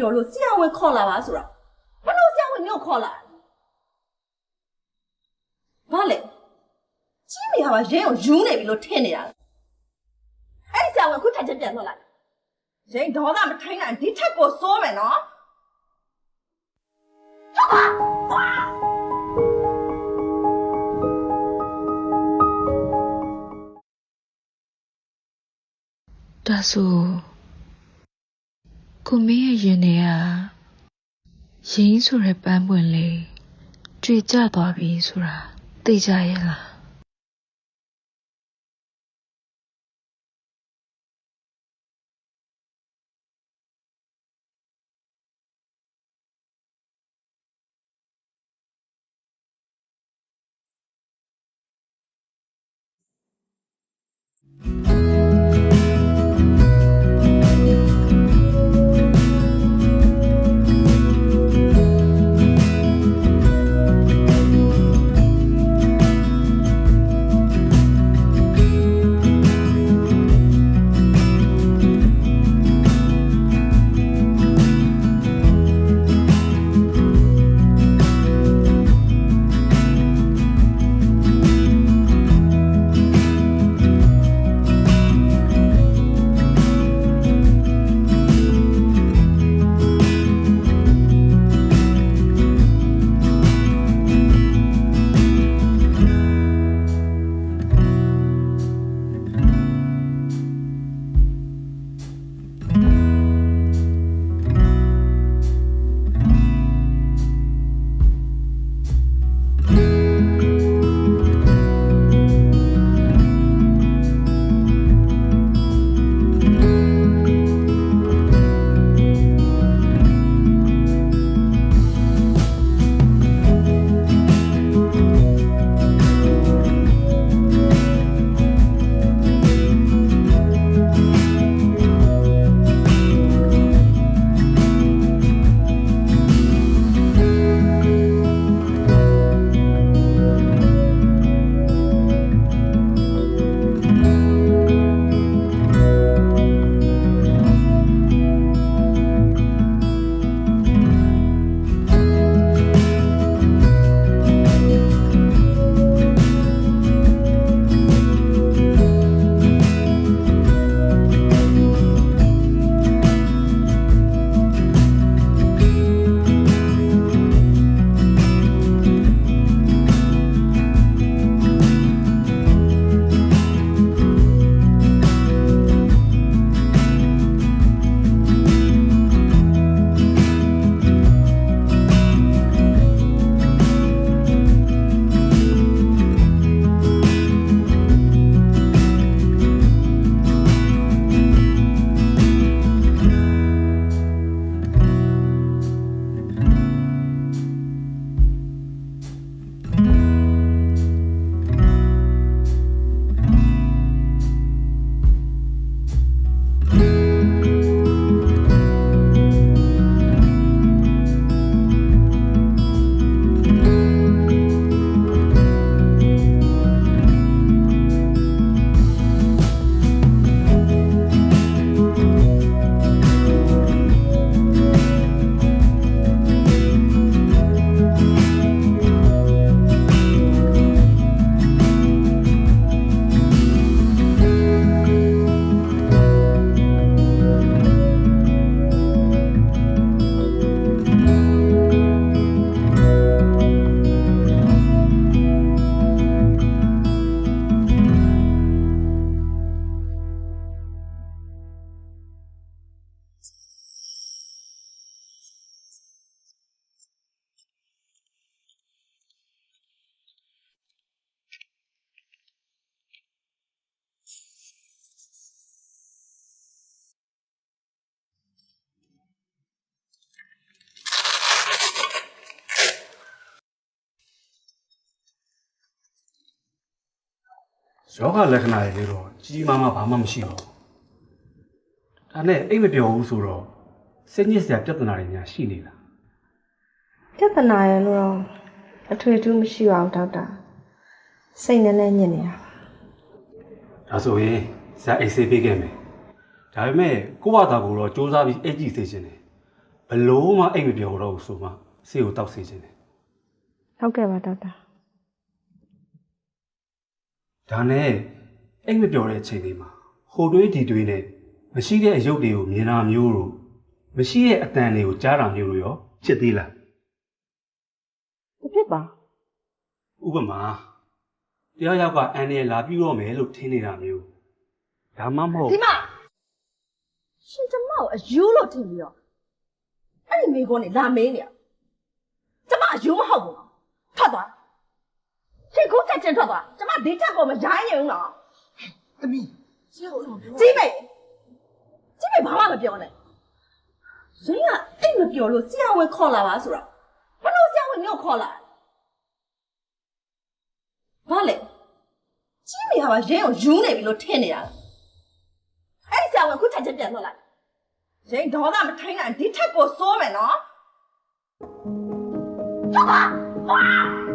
ပြောလို့ဆရာဝန်ခေါ်လာပါဆိုတော့ဘလို့ဆရာဝန်မျိုးခေါ်လာဘာလဲကြီးနေရပါရင်းကိုယူနေပြီလို့ထင်နေတာအဲ့ဒီဆရာဝန်ခုထိုင်ချက်ပြန်ထွက်လာရင်းဒေါသမထိုင်းနိုင်ဒီထက်ကိုစိုးမယ်နော်ဒါဆို ကိုမင်းရဲ့ရင်ထဲကရင်းဆိုတဲ့ပန်းပွင့်လေးကြွေကျသွားပြီဆိုတာသိကြရဲ့လား ယောဂလက္ခဏာတွေလေးတော့ကြီးကြီးမားမားဘာမှမရှိပါဘူး။ဒါနဲ့အိတ်မပြောဘူးဆိုတော့စိတ်ညစ်စရာပြဿနာတွေများရှိနေလားပြဿနာရလို့တော့အထွေထူးမရှိပါဘူးဒေါက်တာစိတ်နဲ့နဲ့ညစ်နေတာပါ။ဒါဆိုရင်ဇာအိတ်ဆေးပေးခဲ့မယ်။ဒါပေမဲ့ကိုယ့်ဘာသာကိုတော့စူးစမ်းပြီးအိတ်ကြည့်စေချင်တယ်။ဘလို့မှအိတ်မပြောတော့ဘူးဆိုမှဆေးကိုတောက်စေခြင်းတယ်ဟုတ်ကဲ့ပါဒေါက်တာ ဒါနဲ့အိတ်မပြောတဲ့အချိန်လေးမှာဟိုတွေးဒီတွေးနဲ့မရှိတဲ့အယုတ်တွေကိုမြင်တာမျိုးတို့မရှိတဲ့အတန်တွေကိုကြားတာမျိုးတို့ရောဖြစ်သေးလားတစ်ဖြစ်ပါဥပမာတယောက်ယောက်ကအန်ရလာပြီးတော့မယ်လို့ထင်နေတာမျိုးဒါမှမဟုတ်ဒီမှာရှင်ကျမကိုအယူလို့ထင်ပြီးတော့အဲ့ဒီမိကုန်းနေလာမင်းနေရကျမအယူမဟုတ်ဘူးနော်ထွက်သွား ရှင်ခုချက်ချင်းထွက်သွားကျမဒီချက်ကိုမရိုင်းရင်ဘူးနော်သမီးဆရာဦးတော်ပြောကြီးမေကြီးမေဘာမှမပြောနဲ့ရင်းကအိတ်မပြောလို့ဆရာဝန်ခေါ်လာပါဆိုတော့ဘလို့ဆရာဝန်မျိုးခေါ်လာဘာလဲကြီးမေကပါရင်းကိုယူနေပြီလို့ထင်နေတာအဲ့ဒီဆရာဝန်ခုချက်ချင်းပြန်ထွက်လိုက်ရင်းဒေါသမထိုင်းနိုင်ဒီထက်ကိုစိုးမယ်နော်ထွက်ပါဟု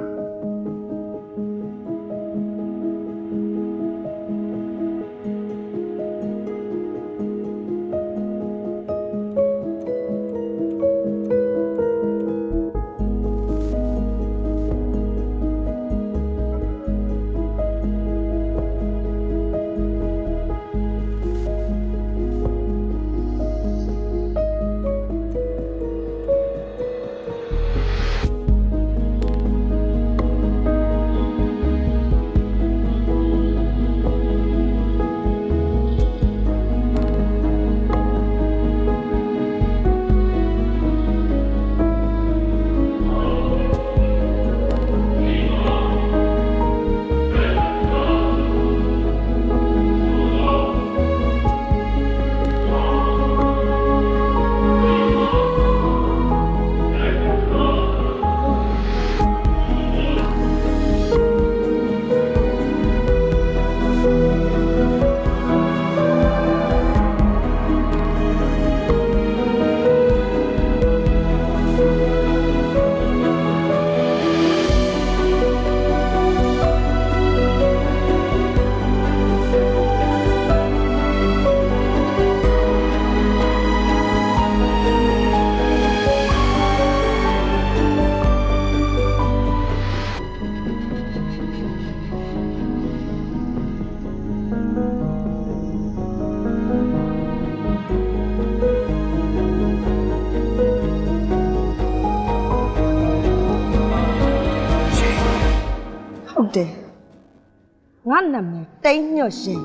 ငါနာမည်တိတ်ညွတ်ရှင်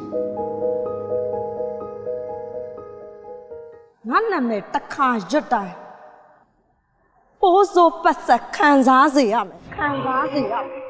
ငါနာမည်တစ်ခါရွတ်တိုင်းပိုးစိုးပတ်ဆက်ခံစားစေရမယ်ခံစားစေရမယ်